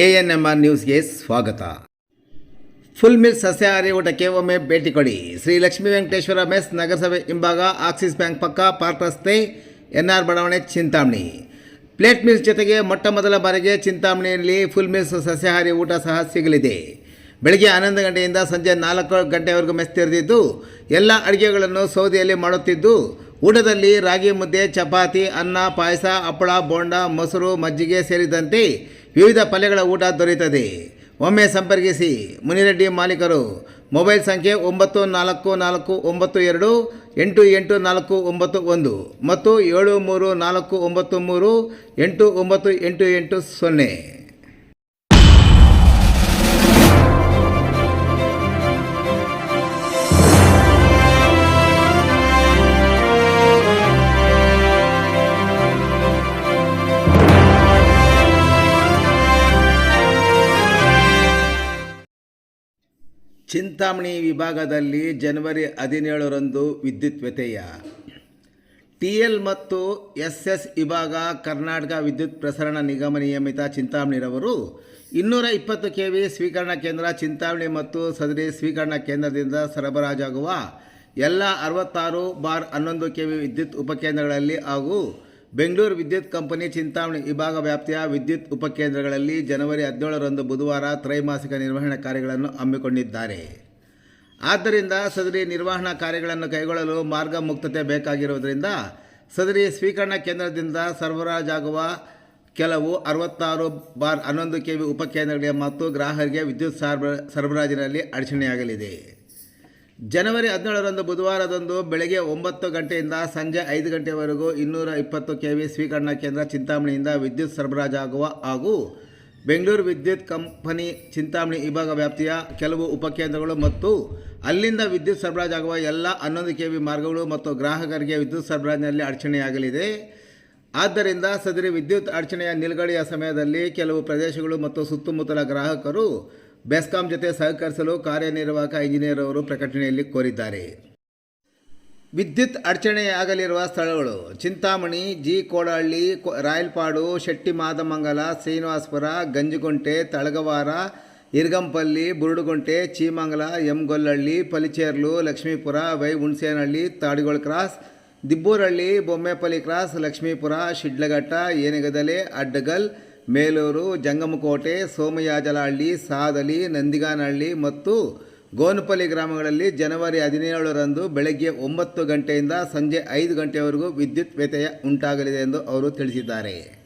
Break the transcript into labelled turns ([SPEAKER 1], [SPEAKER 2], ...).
[SPEAKER 1] A N M R ನ್ಯೂಸ್ಗೆ ಸ್ವಾಗತ. Full mill ಸಸ್ಯಾಹಾರಿ ಊಟಕ್ಕೆ ಒಮ್ಮೆ ಭೇಟಿ ಕೊಡಿ. ಶ್ರೀ ಲಕ್ಷ್ಮೀ ವೆಂಕಟೇಶ್ವರ ಮೆಸ್ ನಗರಸಭೆ ಹಿಂಭಾಗ, ಆಕ್ಸಿಸ್ ಬ್ಯಾಂಕ್ ಪಕ್ಕ, ಪಾರ್ಕ್ ರಸ್ತೆ ಎನ್ ಆರ್ ಬಡಾವಣೆ, ಚಿಂತಾಮಣಿ. ಪ್ಲೇಟ್ ಮಿಲ್ಸ್ ಜೊತೆಗೆ ಮೊಟ್ಟ ಮೊದಲ ಬಾರಿಗೆ ಚಿಂತಾಮಣಿಯಲ್ಲಿ ಫುಲ್ ಮಿಲ್ಸ್ ಸಸ್ಯಾಹಾರಿ ಊಟ ಸಹ ಸಿಗಲಿದೆ. ಬೆಳಗ್ಗೆ ಹನ್ನೊಂದು ಗಂಟೆಯಿಂದ ಸಂಜೆ ನಾಲ್ಕು ಗಂಟೆವರೆಗೂ ಮೆಸ್ ತೆರೆದಿದ್ದು, ಎಲ್ಲ ಅಡುಗೆಗಳನ್ನು ಸೌದೆಯಲ್ಲಿ ಮಾಡುತ್ತಿದ್ದು, ಊಟದಲ್ಲಿ ರಾಗಿ ಮುದ್ದೆ, ಚಪಾತಿ, ಅನ್ನ, ಪಾಯಸ, ಹಪ್ಪಳ, ಬೋಂಡ, ಮೊಸರು, ಮಜ್ಜಿಗೆ ಸೇರಿದಂತೆ ವಿವಿಧ ಪಲ್ಯಗಳ ಊಟ ದೊರೆಯುತ್ತದೆ. ಒಮ್ಮೆ ಸಂಪರ್ಕಿಸಿ. ಮುನಿರೆಡ್ಡಿ ಮಾಲೀಕರು. ಮೊಬೈಲ್ ಸಂಖ್ಯೆ ಒಂಬತ್ತು ನಾಲ್ಕು ನಾಲ್ಕು ಒಂಬತ್ತು ಎರಡು ಎಂಟು ಎಂಟು ನಾಲ್ಕು ಒಂಬತ್ತು ಒಂದು ಮತ್ತು ಏಳು ಮೂರು ನಾಲ್ಕು ಒಂಬತ್ತು ಮೂರು ಎಂಟು ಒಂಬತ್ತು ಎಂಟು ಎಂಟು ಸೊನ್ನೆ. ಚಿಂತಾಮಣಿ ವಿಭಾಗದಲ್ಲಿ ಜನವರಿ ಹದಿನೇಳರಂದು ವಿದ್ಯುತ್ ವ್ಯತ್ಯಯ. ಟಿ ಎಲ್ ಮತ್ತು ಎಸ್ ಎಸ್ ವಿಭಾಗ, ಕರ್ನಾಟಕ ವಿದ್ಯುತ್ ಪ್ರಸರಣ ನಿಗಮ ನಿಯಮಿತ ಚಿಂತಾಮಣಿರವರು ಇನ್ನೂರ ಇಪ್ಪತ್ತು ಕೆ ವಿ ಸ್ವೀಕರಣಾ ಕೇಂದ್ರ ಚಿಂತಾಮಣಿ ಮತ್ತು ಸದರಿ ಸ್ವೀಕರಣಾ ಕೇಂದ್ರದಿಂದ ಸರಬರಾಜಾಗುವ ಎಲ್ಲ ಅರವತ್ತಾರು ಬಾರ್ ಹನ್ನೊಂದು ಕೆ ವಿ ವಿದ್ಯುತ್ ಉಪಕೇಂದ್ರಗಳಲ್ಲಿ ಹಾಗೂ ಬೆಂಗಳೂರು ವಿದ್ಯುತ್ ಕಂಪನಿ ಚಿಂತಾಮಣಿ ವಿಭಾಗ ವ್ಯಾಪ್ತಿಯ ವಿದ್ಯುತ್ ಉಪಕೇಂದ್ರಗಳಲ್ಲಿ ಜನವರಿ ಹದಿನೇಳರಂದು ಬುಧವಾರ ತ್ರೈಮಾಸಿಕ ನಿರ್ವಹಣಾ ಕಾರ್ಯಗಳನ್ನು ಹಮ್ಮಿಕೊಂಡಿದ್ದಾರೆ. ಆದ್ದರಿಂದ ಸದರಿ ನಿರ್ವಹಣಾ ಕಾರ್ಯಗಳನ್ನು ಕೈಗೊಳ್ಳಲು ಮಾರ್ಗ ಮುಕ್ತತೆ ಬೇಕಾಗಿರುವುದರಿಂದ ಸದರಿ ಸ್ವೀಕರಣಾ ಕೇಂದ್ರದಿಂದ ಸರಬರಾಜಾಗುವ ಕೆಲವು ಅರವತ್ತಾರು ಬಾರ್ ಹನ್ನೊಂದು ಕೆ ವಿ ಉಪಕೇಂದ್ರಗಳಿಗೆ ಮತ್ತು ಗ್ರಾಹಕರಿಗೆ ವಿದ್ಯುತ್ ಸರಬರ ಸರಬರಾಜಿನಲ್ಲಿ ಅಡಚಣೆಯಾಗಲಿದೆ. ಜನವರಿ ಹದಿನೇಳರಂದು ಬುಧವಾರದಂದು ಬೆಳಗ್ಗೆ ಒಂಬತ್ತು ಗಂಟೆಯಿಂದ ಸಂಜೆ ಐದು ಗಂಟೆವರೆಗೂ ಇನ್ನೂರ ಇಪ್ಪತ್ತು ಕೆ ವಿ ಸ್ವೀಕರಣಾ ಕೇಂದ್ರ ಚಿಂತಾಮಣಿಯಿಂದ ವಿದ್ಯುತ್ ಸರಬರಾಜಾಗುವ ಹಾಗೂ ಬೆಂಗಳೂರು ವಿದ್ಯುತ್ ಕಂಪನಿ ಚಿಂತಾಮಣಿ ವಿಭಾಗ ವ್ಯಾಪ್ತಿಯ ಕೆಲವು ಉಪಕೇಂದ್ರಗಳು ಮತ್ತು ಅಲ್ಲಿಂದ ವಿದ್ಯುತ್ ಸರಬರಾಜಾಗುವ ಎಲ್ಲ ಹನ್ನೊಂದು ಕೆ ವಿ ಮಾರ್ಗಗಳು ಮತ್ತು ಗ್ರಾಹಕರಿಗೆ ವಿದ್ಯುತ್ ಸರಬರಾಜಿನಲ್ಲಿ ಅಡಚಣೆಯಾಗಲಿದೆ. ಆದ್ದರಿಂದ ಸದರಿ ವಿದ್ಯುತ್ ಅಡಚಣೆಯ ನಿಲುಗಡೆಯ ಸಮಯದಲ್ಲಿ ಕೆಲವು ಪ್ರದೇಶಗಳು ಮತ್ತು ಸುತ್ತಮುತ್ತಲ ಗ್ರಾಹಕರು ಬೆಸ್ಕಾಂ ಜೊತೆ ಸಹಕರಿಸಲು ಕಾರ್ಯನಿರ್ವಾಹಕ ಇಂಜಿನಿಯರ್ ಅವರು ಪ್ರಕಟಣೆಯಲ್ಲಿ ಕೋರಿದ್ದಾರೆ. ವಿದ್ಯುತ್ ಅಡಚಣೆಯಾಗಲಿರುವ ಸ್ಥಳಗಳು Chintamani, G Kodahalli Rayalpadu Shetti Madamangala Srinivaspur, Ganjigunte, Talagavara, Irgampalli, Burudugunte, Cheemangala Engollahalli Palicherlu, Lakshmipura Y Hunasenahalli Tadigol cross, Dibburahalli, Bommepalli cross, Lakshmipura, Shidlaghatta Yenegadale Addagal Melur, Jangamakote Somayajalahalli Sadali, Nandiganahalli ಮತ್ತು ಗೋನಪಲ್ಲಿ ಗ್ರಾಮಗಳಲ್ಲಿ ಜನವರಿ ಹದಿನೇಳರಂದು ಬೆಳಗ್ಗೆ ಒಂಬತ್ತು ಗಂಟೆಯಿಂದ ಸಂಜೆ ಐದು ಗಂಟೆಯವರೆಗೂ ವಿದ್ಯುತ್ ವ್ಯತ್ಯಯ ಉಂಟಾಗಲಿದೆ ಎಂದು ಅವರು ತಿಳಿಸಿದ್ದಾರೆ.